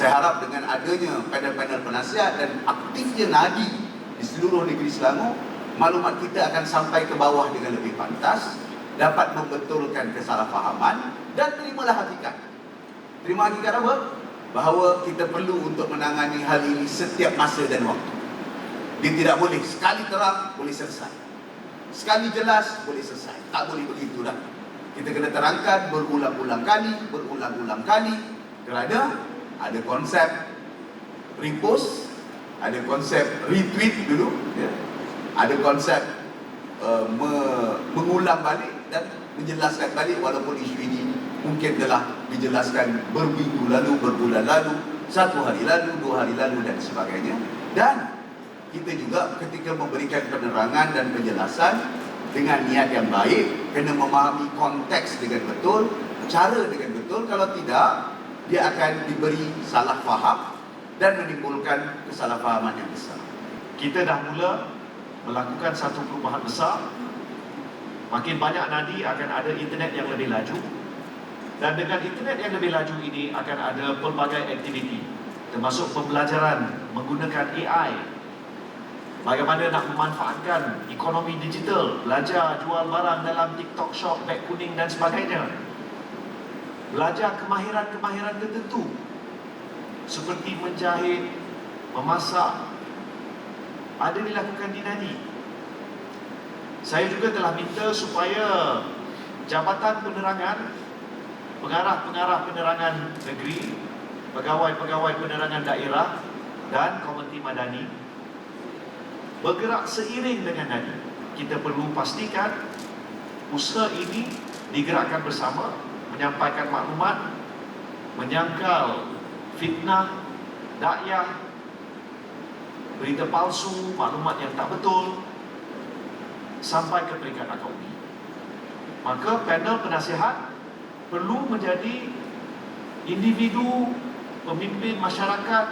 saya harap dengan adanya panel-panel penasihat dan aktifnya nadi di seluruh negeri Selangor, maklumat kita akan sampai ke bawah dengan lebih pantas, dapat membetulkan kesalahfahaman dan terimalah hakikat. Terima hakikat apa? Bahawa kita perlu untuk menangani hal ini setiap masa dan waktu. Dia tidak boleh sekali terang boleh selesai. Sekali jelas boleh selesai. Tak boleh begitu dah. Kita kena terangkan berulang-ulang kali, berulang-ulang kali kerana ada konsep repost, ada konsep retweet dulu, ya. ada konsep uh, me- mengulang balik dan menjelaskan balik walaupun isu ini mungkin telah dijelaskan berminggu lalu, berbulan lalu, satu hari lalu, dua hari lalu dan sebagainya. Dan kita juga ketika memberikan penerangan dan penjelasan dengan niat yang baik, kena memahami konteks dengan betul, cara dengan betul. Kalau tidak, dia akan diberi salah faham dan menimbulkan kesalahfahaman yang besar. kita dah mula melakukan satu perubahan besar. Makin banyak nadi akan ada internet yang lebih laju. Dan dengan internet yang lebih laju ini akan ada pelbagai aktiviti termasuk pembelajaran menggunakan AI bagaimana nak memanfaatkan ekonomi digital belajar jual barang dalam TikTok Shop, beg kuning dan sebagainya belajar kemahiran-kemahiran tertentu seperti menjahit, memasak ada dilakukan di Nadi. Saya juga telah minta supaya Jabatan Penerangan, pengarah-pengarah penerangan negeri, pegawai-pegawai penerangan daerah dan komiti madani bergerak seiring dengan Nadi. Kita perlu pastikan usaha ini digerakkan bersama, menyampaikan maklumat, menyangkal fitnah, dakyah, berita palsu, maklumat yang tak betul sampai ke peringkat akauni. Maka panel penasihat perlu menjadi individu pemimpin masyarakat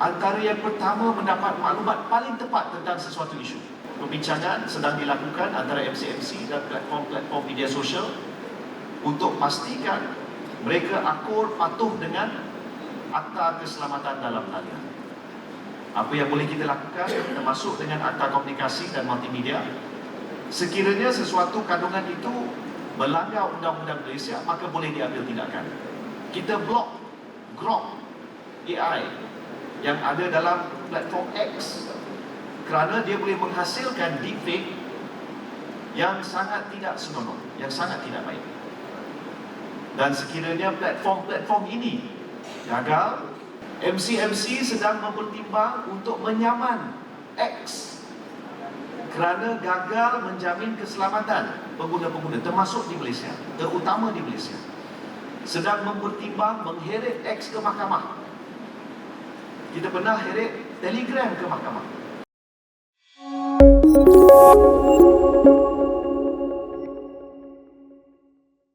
antara yang pertama mendapat maklumat paling tepat tentang sesuatu isu. Perbincangan sedang dilakukan antara MCMC dan platform-platform media sosial untuk pastikan mereka akur patuh dengan akta keselamatan dalam talian. Apa yang boleh kita lakukan termasuk dengan akta komunikasi dan multimedia. Sekiranya sesuatu kandungan itu melanggar undang-undang Malaysia, maka boleh diambil tindakan. Kita blok Grok AI yang ada dalam platform X kerana dia boleh menghasilkan deepfake yang sangat tidak senonoh, yang sangat tidak baik. Dan sekiranya platform-platform ini gagal, MCMC sedang mempertimbang untuk menyaman X kerana gagal menjamin keselamatan pengguna-pengguna termasuk di Malaysia, terutama di Malaysia. Sedang mempertimbang mengheret X ke mahkamah. Kita pernah heret Telegram ke mahkamah.